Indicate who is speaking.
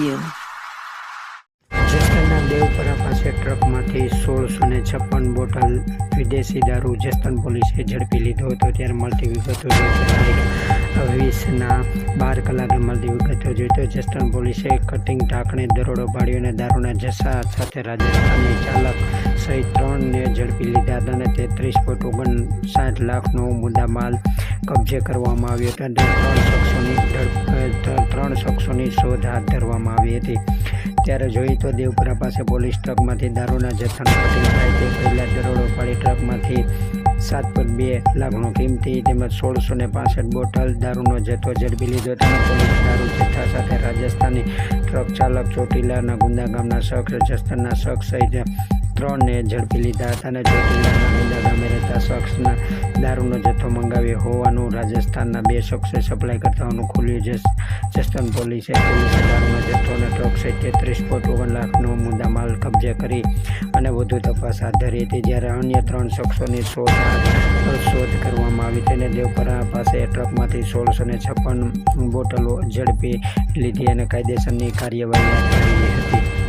Speaker 1: જોઈએ જસ્તરના દેવપરા પાસે ટ્રકમાંથી સોળસો ને છપ્પન બોટલ વિદેશી દારૂ જસ્તન પોલીસે ઝડપી લીધો હતો. ત્યારે મળતી વિગતો તારીખ વીસના બાર કલાકે મળતી વિગતો જોઈ તો જસ્તન પોલીસે કટિંગ ઢાંકણે, દરોડો પાડ્યો અને દારૂના જસા સાથે રાજસ્થાનની ચાલક સહિત ત્રણને ઝડપી લીધા હતા અને તેત્રીસ પોઈન્ટ ઓગણસાઠ લાખનો મુદ્દામાલ કબજે કરવામાં આવ્યો હતો ત્રણ શખ્સોની ત્રણ શખ્સોની શોધ હાથ ધરવામાં આવી હતી. ત્યારે જોઈએ તો દેવપુરા પાસે પોલીસ ટ્રકમાંથી દારૂના જથ્થાનું કટિંગ થાય તે પહેલાં દરોડો પાડી ટ્રકમાંથી સાત પોઈન્ટ બે લાખનો કિંમતી તેમજ સોળસો ને પાસઠ બોટલ દારૂનો જથ્થો ઝડપી લીધો હતો. પોલીસ દારૂ જથ્થા સાથે રાજસ્થાની ટ્રક ચાલક ચોટીલાના ગુંદા ગામના શખ્સ જસ્તરના શખ્સ સહિત ત્રણને ઝડપી લીધા હતા અને ચોટીલાના ગુંદા ગામે દારૂનો જથ્થો મંગાવ્યો હોવાનું રાજસ્થાનના બે શખ્સે સપ્લાય કરતા હોવાનું ખુલ્યું જે જસદન પોલીસે પોલીસે દારૂનો જથ્થો અને ટ્રક સહિત તેત્રીસ પોઈન્ટ ઓગણ લાખનો મુદ્દામાલ કબજે કરી અને વધુ તપાસ હાથ ધરી હતી. જ્યારે અન્ય ત્રણ શખ્સોની શોધ શોધ કરવામાં આવી તેને દેવપરા પાસે ટ્રકમાંથી સોળસો ને છપ્પન બોટલો ઝડપી લીધી અને કાયદેસરની કાર્યવાહી હતી.